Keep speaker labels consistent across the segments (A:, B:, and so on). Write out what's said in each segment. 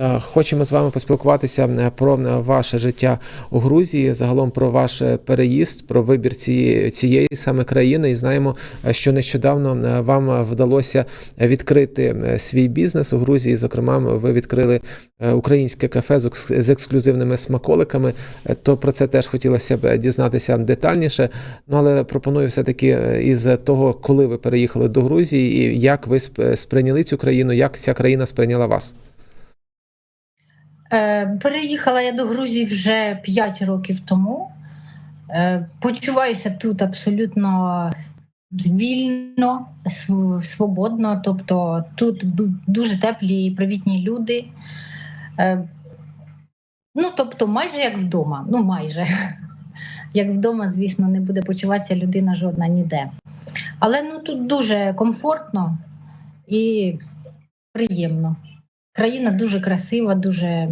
A: Е, Хочемо з вами поспілкуватися е, про е, ваше життя у Грузії, загалом про ваш переїзд, про вибір цієї, цієї саме країни. І знаємо, що нещодавно вам вдалося відкрити свій бізнес у Грузії. Зокрема, ви відкрили українське кафе з ексклюзивними смаколиками. То про це теж хотілося б дізнатися детальніше. Ну але пропоную все-таки е, із того, коли ви переїхали до Грузії, і як ви сп- сприйняли цю країну, як ця країна сприйняла вас.
B: Е, Переїхала я до Грузії вже 5 років тому. Е, Почуваюся тут абсолютно вільно, свободно. Тобто тут дуже теплі і привітні люди. Е, Ну, тобто, майже як вдома. Ну, майже. Як вдома, звісно, не буде почуватися людина жодна ніде. Але ну тут дуже комфортно і приємно. Країна дуже красива, дуже,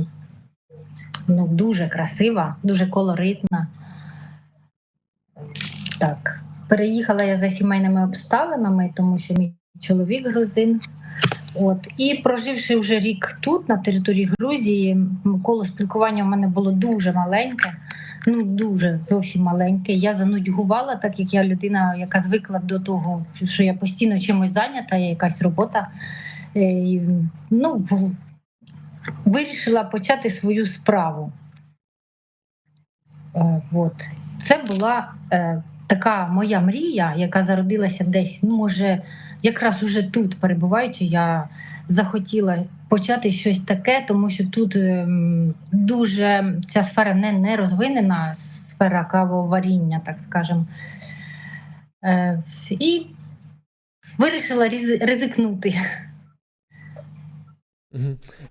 B: ну, дуже красива, дуже колоритна. Так. Переїхала я за сімейними обставинами, тому що мій чоловік грузин. От. І проживши вже рік тут, на території Грузії, коло спілкування в мене було дуже маленьке, ну дуже зовсім маленьке. Я занудьгувала, так як я людина, яка звикла до того, що я постійно чимось зайнята, є якась робота. Е, Ну, вирішила почати свою справу. Е, От. Це була е, така моя мрія, яка зародилася десь, ну, може, якраз уже тут, перебуваючи, я захотіла почати щось таке, тому що тут ем, дуже ця сфера не, не розвинена, сфера кавоваріння, так скажемо. Е, і вирішила ризикнути.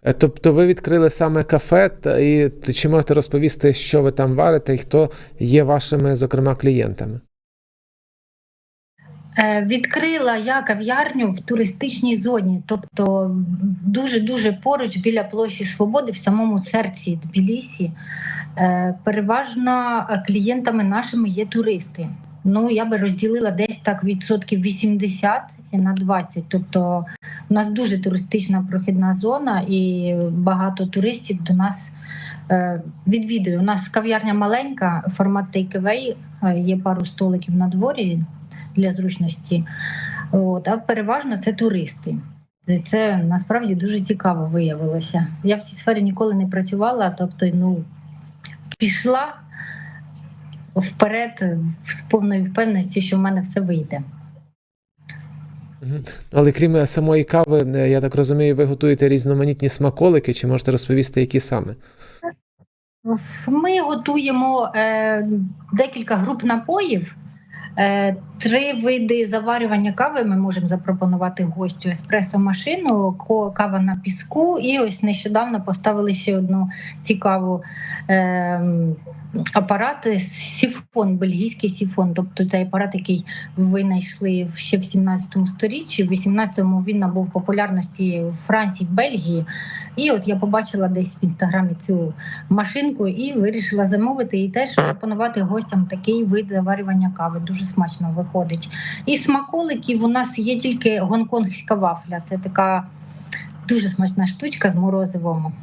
A: Е, Тобто ви відкрили саме кафе, і чи можете розповісти, що ви там варите, і хто є вашими, зокрема, клієнтами?
B: Е, Відкрила я кав'ярню в туристичній зоні, тобто дуже дуже поруч біля площі Свободи, в самому серці Тбілісі. Е, Переважно клієнтами нашими є туристи. Ну я би розділила десь так відсотків 80 на 20. Тобто у нас дуже туристична прохідна зона, і багато туристів до нас е, відвідує. У нас кав'ярня маленька, формат е, є пару столиків на дворі для зручності. От, а переважно це туристи. Це насправді дуже цікаво виявилося. Я в цій сфері ніколи не працювала, тобто, ну, пішла вперед з повною впевненістю, що в мене все вийде.
A: Але крім е, самої кави, е, я так розумію, ви готуєте різноманітні смаколики, чи можете розповісти, які саме?
B: Ми готуємо е, декілька груп напоїв. Е, три види заварювання кави ми можемо запропонувати гостю: еспресо-машину, кава на піску. І ось нещодавно поставили ще одну цікаву е, апарат сіфон, бельгійський сіфон. Тобто цей апарат, який винайшли ще в 17 сторіччі. В 18-му він набув популярності в Франції, в Бельгії. І от я побачила десь в інстаграмі цю машинку і вирішила замовити і теж пропонувати гостям такий вид заварювання кави. Дуже смачно виходить. І смаколиків у нас є тільки гонконгська вафля. Це така дуже смачна штучка з морозивом.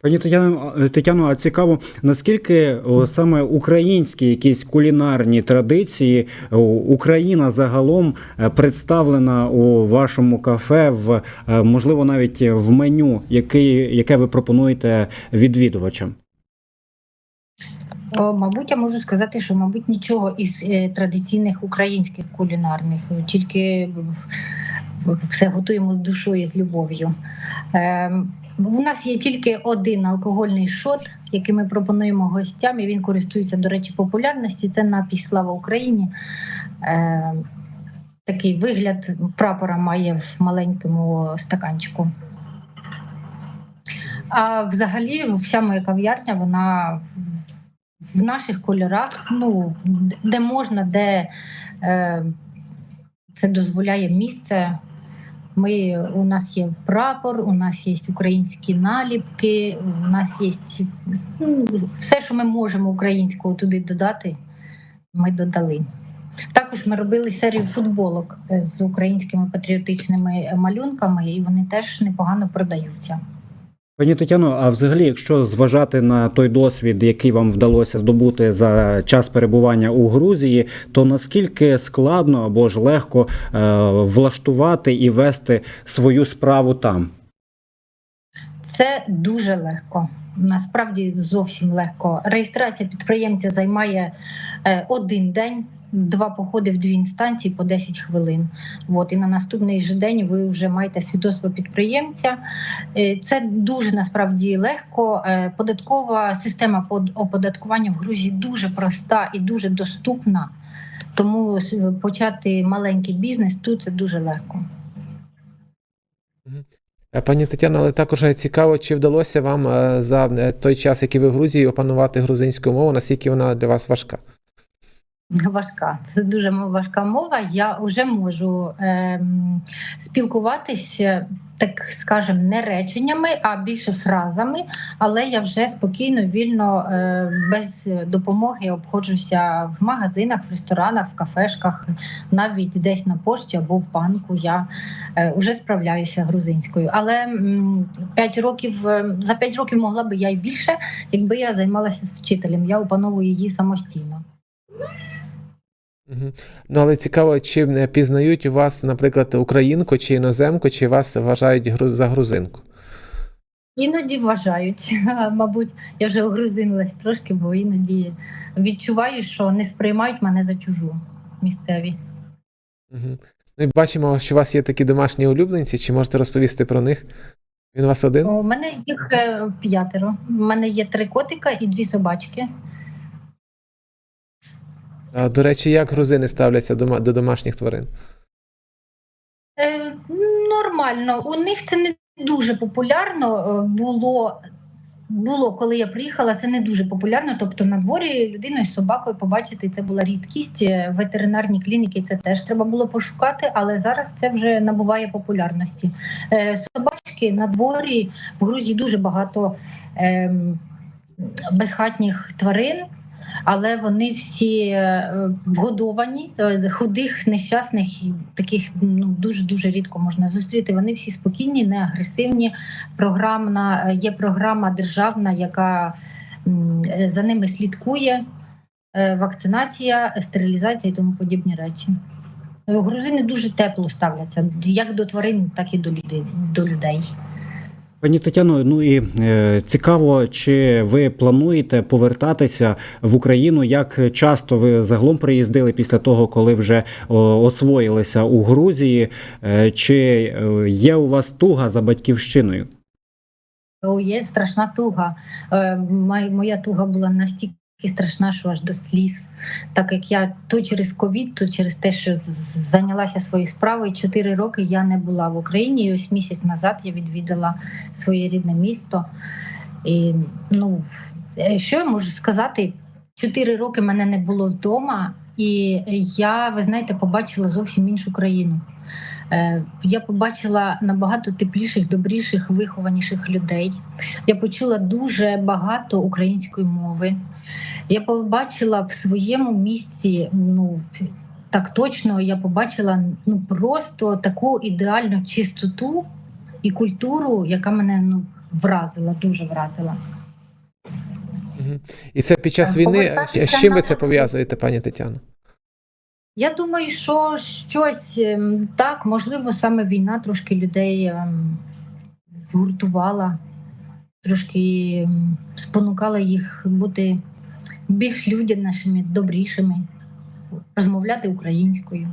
C: Пані Тетяно, Тетяно, а цікаво, наскільки о, саме українські якісь кулінарні традиції о, Україна загалом е, представлена у вашому кафе, в е, можливо навіть в меню, який, яке ви пропонуєте відвідувачам?
B: О, мабуть, я можу сказати, що мабуть нічого із е, традиційних українських кулінарних, тільки все готуємо з душою, з любов'ю. У нас є тільки один алкогольний шот, який ми пропонуємо гостям, і він користується, до речі, популярності. Це напій Слава Україні. Такий вигляд прапора має в маленькому стаканчику. А взагалі, вся моя кав'ярня, вона в наших кольорах, ну, де можна, де е, це дозволяє місце. Ми, у нас є прапор, у нас є українські наліпки, у нас є ну, все, що ми можемо українського туди додати, ми додали. Також ми робили серію футболок з українськими патріотичними малюнками, і вони теж непогано продаються.
C: Пані Тетяно, а взагалі, якщо зважати на той досвід, який вам вдалося здобути за час перебування у Грузії, то наскільки складно або ж легко е, влаштувати і вести свою справу там?
B: Це дуже легко. Насправді зовсім легко. Реєстрація підприємця займає е, один день, два походи в дві інстанції по 10 хвилин. От, і на наступний же день ви вже маєте свідоцтво підприємця. Е, Це дуже насправді легко. Е, Податкова система под- оподаткування в Грузії дуже проста і дуже доступна. Тому почати маленький бізнес тут це дуже легко.
A: Е, Пані Тетяно, але також е, цікаво, чи вдалося вам е, за той час, який ви в Грузії, опанувати грузинську мову, наскільки вона для вас важка?
B: Важка, це дуже важка мова. Я вже можу ем, спілкуватися, так скажем, не реченнями, а більше фразами. Але я вже спокійно, вільно, е, без допомоги обходжуся в магазинах, в ресторанах, в кафешках, навіть десь на пошті або в банку. Я е, вже справляюся грузинською. Але м, п'ять років е, за п'ять років могла би я й більше, якби я займалася з вчителем. Я опановую її самостійно.
A: Ну, але цікаво, чи е, пізнають у вас, наприклад, українку чи іноземку, чи вас вважають гру- за грузинку?
B: Іноді вважають, мабуть, я вже огрузинилась трошки, бо іноді відчуваю, що не сприймають мене за чужу місцеві.
A: Мгм. Ну і бачимо, що у вас є такі домашні улюбленці, чи можете розповісти про них? Він у вас один?
B: У мене їх е, п'ятеро. У мене є три котика і дві собачки.
A: А, До речі, як грузини ставляться до, до домашніх тварин?
B: Е, нормально. У них це не дуже популярно е, було. Було, коли я приїхала, це не дуже популярно. Тобто на дворі людину з собакою побачити це була рідкість. Е, Ветеринарні клініки це теж треба було пошукати, але зараз це вже набуває популярності. Е, Собачки на дворі в Грузії дуже багато ем, безхатніх тварин. Але вони всі е, вгодовані, е, худих, нещасних, таких ну дуже дуже рідко можна зустріти. Вони всі спокійні, не агресивні. Програмна е, є програма державна, яка за ними слідкує. Вакцинація, стерилізація і тому подібні речі. Грузини дуже тепло ставляться як до тварин, так і до людей.
C: Пані Тетяно, ну і е, цікаво, чи ви плануєте повертатися в Україну? Як часто ви загалом приїздили після того, коли вже о, освоїлися у Грузії? Е, чи е, є у вас туга за батьківщиною?
B: Є страшна туга. Е, Моя туга була настільки страшна, що аж до сліз. Так як я то через ковід, то через те, що зайнялася своєю справою. Чотири роки я не була в Україні. І ось місяць назад я відвідала своє рідне місто. І ну е, що я можу сказати? Чотири роки мене не було вдома, і я, ви знаєте, побачила зовсім іншу країну. Е, Я побачила набагато тепліших, добріших, вихованіших людей. Я почула дуже багато української мови. Я побачила в своєму місці, ну так точно, я побачила ну просто таку ідеальну чистоту і культуру, яка мене ну вразила, дуже вразила.
A: І це під час
B: Е,
A: війни. З чим ви це пов'язуєте, пані Тетяно?
B: Я думаю, що щось ем, так, можливо, саме війна трошки людей ем, згуртувала, трошки ем, спонукала їх бути більш людянішими, добрішими, розмовляти українською.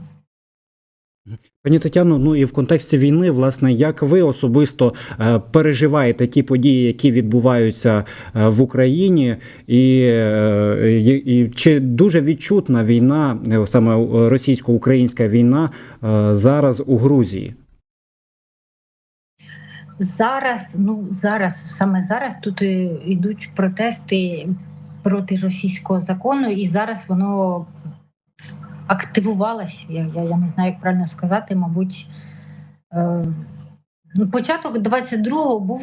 C: Пані Тетяно, ну і в контексті війни, власне, як ви особисто е, переживаєте ті події, які відбуваються е, в Україні, і, е, і, і чи дуже відчутна війна, саме російсько-українська війна зараз у Грузії?
B: Зараз, ну зараз, саме зараз тут йдуть протести проти російського закону, і зараз воно активувалось. Я, я, я не знаю, як правильно сказати, мабуть. Е, ну, початок 22-го був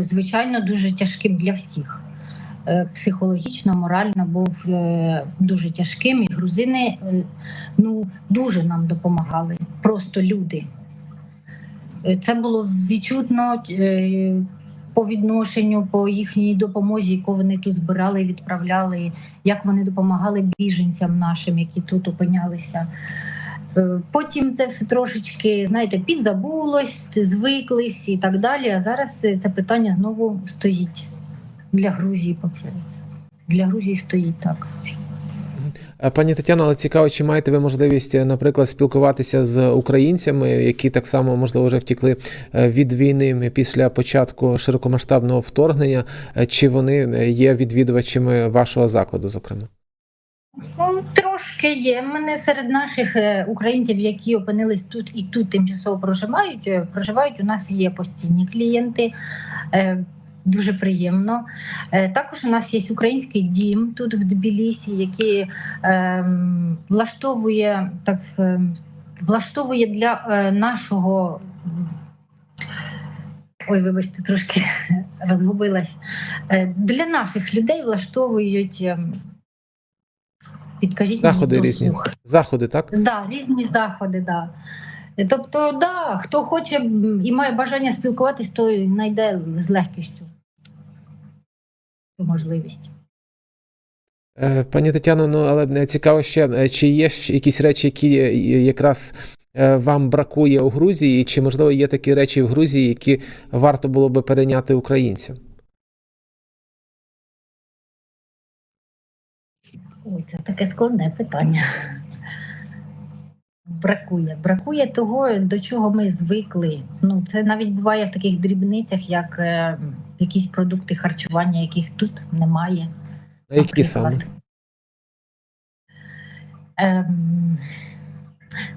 B: звичайно дуже тяжким для всіх. е, психологічно, морально був е, дуже тяжким. І грузини е, ну, дуже нам допомагали, просто люди. Це було відчутно по відношенню, по їхній допомозі, яку вони тут збирали і відправляли, як вони допомагали біженцям нашим, які тут опинялися. Е, Потім це все трошечки, знаєте, підзабулось, звиклись і так далі. А зараз це питання знову стоїть для Грузії. Для Грузії стоїть так.
A: Е, Пані Тетяно, але цікаво, чи маєте ви можливість, е, наприклад, спілкуватися з українцями, які так само можливо вже втікли е, від війни після початку широкомасштабного вторгнення, чи вони є відвідувачами вашого закладу, зокрема?
B: Ну, трошки є. Мене серед наших українців, які опинились тут і тут тимчасово проживають. Проживають. У нас є постійні клієнти. Дуже приємно. Е, Також у нас є український дім тут в Тбілісі, який ем, влаштовує так ем, влаштовує для е, нашого. Ой, вибачте, трошки розгубилась. Е, Для наших людей влаштовують ем, підкажіть
A: Заходи
B: мені
A: різні. Заходи, так?
B: Да, різні заходи, да. Тобто, да, хто хоче і має бажання спілкуватись, той знайде з легкістю можливість.
A: Е, Пані Тетяно, ну але е, цікаво ще, е, чи є якісь речі, які якраз вам бракує у Грузії, чи можливо є такі речі в Грузії, які варто було би перейняти українцям?
B: Ой, це таке складне питання. Бракує. Бракує того, до чого ми звикли. Ну, це навіть буває в таких дрібницях, як е, якісь продукти харчування, яких тут немає.
A: А які саме?
B: Ем,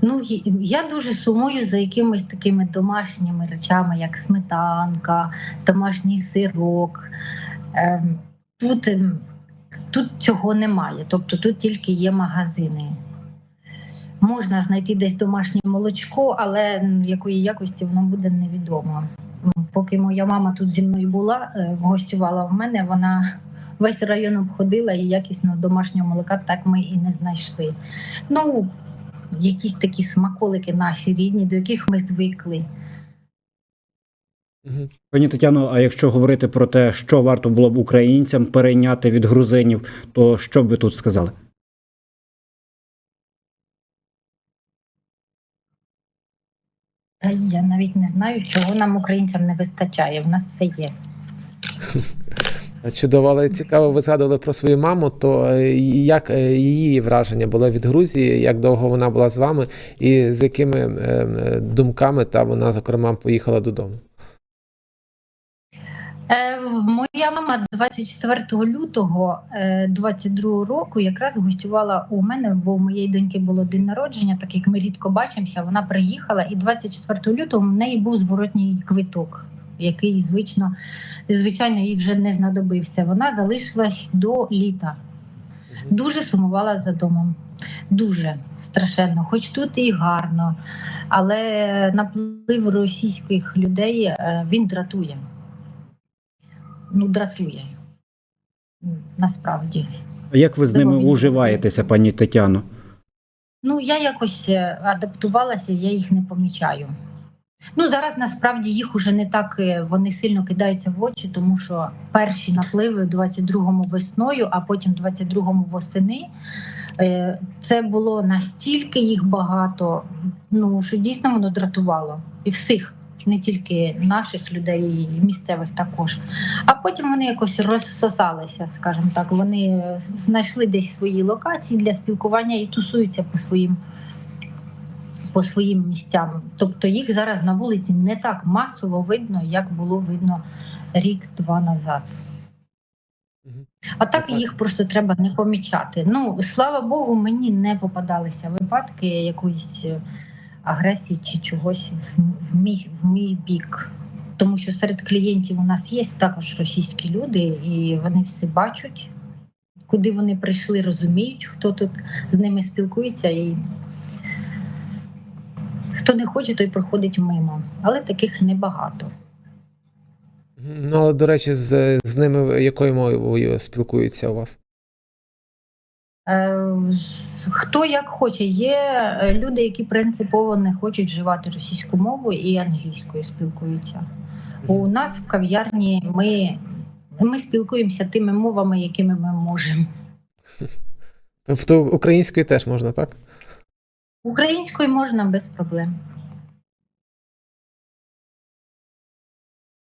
B: ну, я дуже сумую за якимись такими домашніми речами, як сметанка, домашній сирок. Ем, тут, ем, тут цього немає, тобто тут тільки є магазини. Можна знайти десь домашнє молочко, але якої якості воно буде невідомо. Поки моя мама тут зі мною була, е, гостювала в мене, вона весь район обходила і якісного домашнього молока так ми і не знайшли. Ну, якісь такі смаколики наші рідні, до яких ми звикли.
C: Пані Тетяно, а якщо говорити про те, що варто було б українцям перейняти від грузинів, то що б ви тут сказали?
B: Та я навіть не знаю, чого нам українцям не вистачає. В нас все є.
A: Чудово, але цікаво, ви згадували про свою маму, то е, як е, її враження було від Грузії, як довго вона була з вами, і з якими е, думками та вона, зокрема, поїхала додому?
B: Е, моя мама 24 лютого е, 22 року якраз гостювала у мене, бо у моєї доньки було день народження, так як ми рідко бачимося. Вона приїхала, і 24 лютого в неї був зворотній квиток, який звично, звичайно, їй вже не знадобився. Вона залишилась до літа. Дуже сумувала за домом. Дуже страшенно, хоч тут і гарно, але наплив російських людей е, він дратує. Ну, дратує. Насправді.
C: А Як ви з ними
B: Здивові.
C: уживаєтеся, пані Тетяно?
B: Ну, я якось е, адаптувалася, я їх не помічаю. Ну, зараз насправді їх уже не так е, вони сильно кидаються в очі, тому що перші напливи в 22-му весною, а потім в 22-му восени. е, Це було настільки їх багато, ну що дійсно воно дратувало. І всіх, не тільки наших людей, і місцевих також. А потім вони якось розсосалися, скажімо так. Вони знайшли десь свої локації для спілкування і тусуються по своїм по своїм місцям. Тобто їх зараз на вулиці не так масово видно, як було видно рік-два назад. А так
A: Так.
B: їх просто треба не помічати. Ну слава Богу, мені не попадалися випадки якоїсь е, агресії чи чогось в, мій, в мій бік. Тому що серед клієнтів у нас є також російські люди, і вони все бачать, куди вони прийшли, розуміють, хто тут з ними спілкується, і хто не хоче, той проходить мимо. Але таких небагато.
A: Ну, але, до речі, з, з ними якою мовою спілкуються у вас?
B: Е, Хто як хоче. Є е, люди, які принципово не хочуть вживати російську мову і англійською спілкуються. У нас в кав'ярні ми, ми спілкуємося тими мовами, якими ми можемо.
A: Тобто українською теж можна, так?
B: Українською можна без проблем.